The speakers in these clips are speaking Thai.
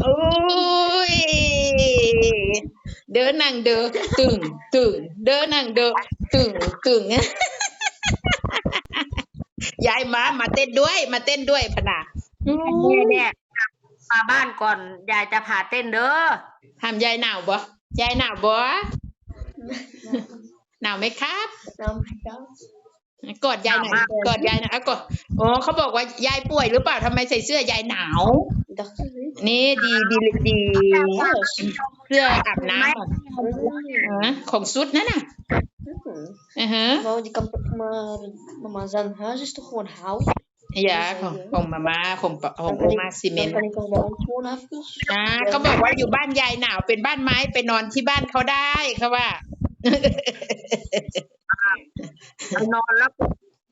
โอ้ย เดินนั่งเดินตึงตึงเดินนั่งเดินตึงตึงยายมามาเต้นด้วยมาเต้นด้วยพะนะอู้เนี่ยเนี่ยมาบ้านก่อนยายจะพาเต้นเด้อทำยายหนาวบ่ยายหนาวบ่หนาวไหมครับกอดยายหน่อยกอดยายหน่อยอะกอดอ๋อเขาบอกว่ายายป่วยหรือเปล่าทำไมใส่เสื้อยายหนาว นี่ดีดีดีเสื้ออาบน้ำอะฮะของซุดนั่นน่ะอือฮะ Maar die kan maar mama zijn huis is toch gewoon hout. ยาของของมาม่าของปะของมาซีเมน Dan kan ik er wel gewoon even. อ่าเขาบอกว่าอยู่บ้านยายหนาวเป็นบ้านไม้ไปนอนที่บ้านเขาได้เขาว่า นอนแล้ว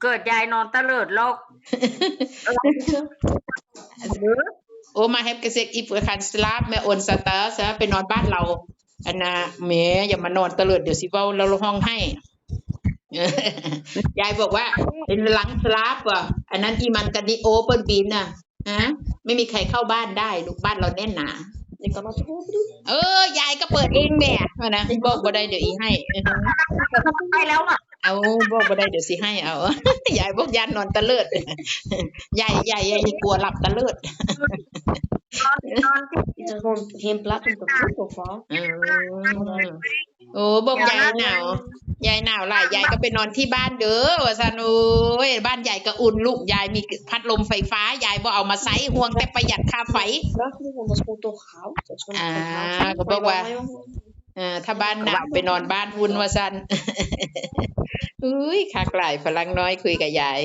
เกิดยายนอนตะเลิดโลกหรือ โอมาแฮปกเซกอีฟคันสลาบแม่โอนสตาร์ซะไปนอนบ้านเราอันน่ะแหมอย่ามานอนเตลิดเดี๋ยวสิเว้าเราห้องให้ยายบอกว่าเป็นหลังสลาบอะอันนั้นอีมันกันดิโอเปิ้นปีนน่ะฮะไม่มีใครเข้าบ้านได้ลูกบ้านเราแน่นหนา Ik kan dat toch open doen? เออยายก็เปิดเองแม่ว่านะบอกบ่ได้เดี๋ยวอีให้ไปแล้วอะเอาบอกบ่ได้เดี๋ยวสิให้เอายายบอกยานนอนตะเลิดยายยายยายกลัวหลับตะเลิด นอนนอนที่ Is er gewoon geen plaats om te voeten of wat? อืมโอ้บอกยายหนาวยายหนาวหลายยายก็ไปนอนที่บ้านเด้อว่าซันโอ้ยบ้านใหญ่ก็อุ่นลูกยายมีพัดลมไฟฟ้ายายบ่เอามาใช้ห่วงแต่ประหยัดค่าไฟ Vraag me, want dat is gewoon toch hout. Dat is gewoon Ah, echt hout. ik heb ook wel- เออถ้าบ้านหนาวไปนอนบ้านอุ่นว่าซันอุ้ยคักหลายพลังน้อยคุยกับยาย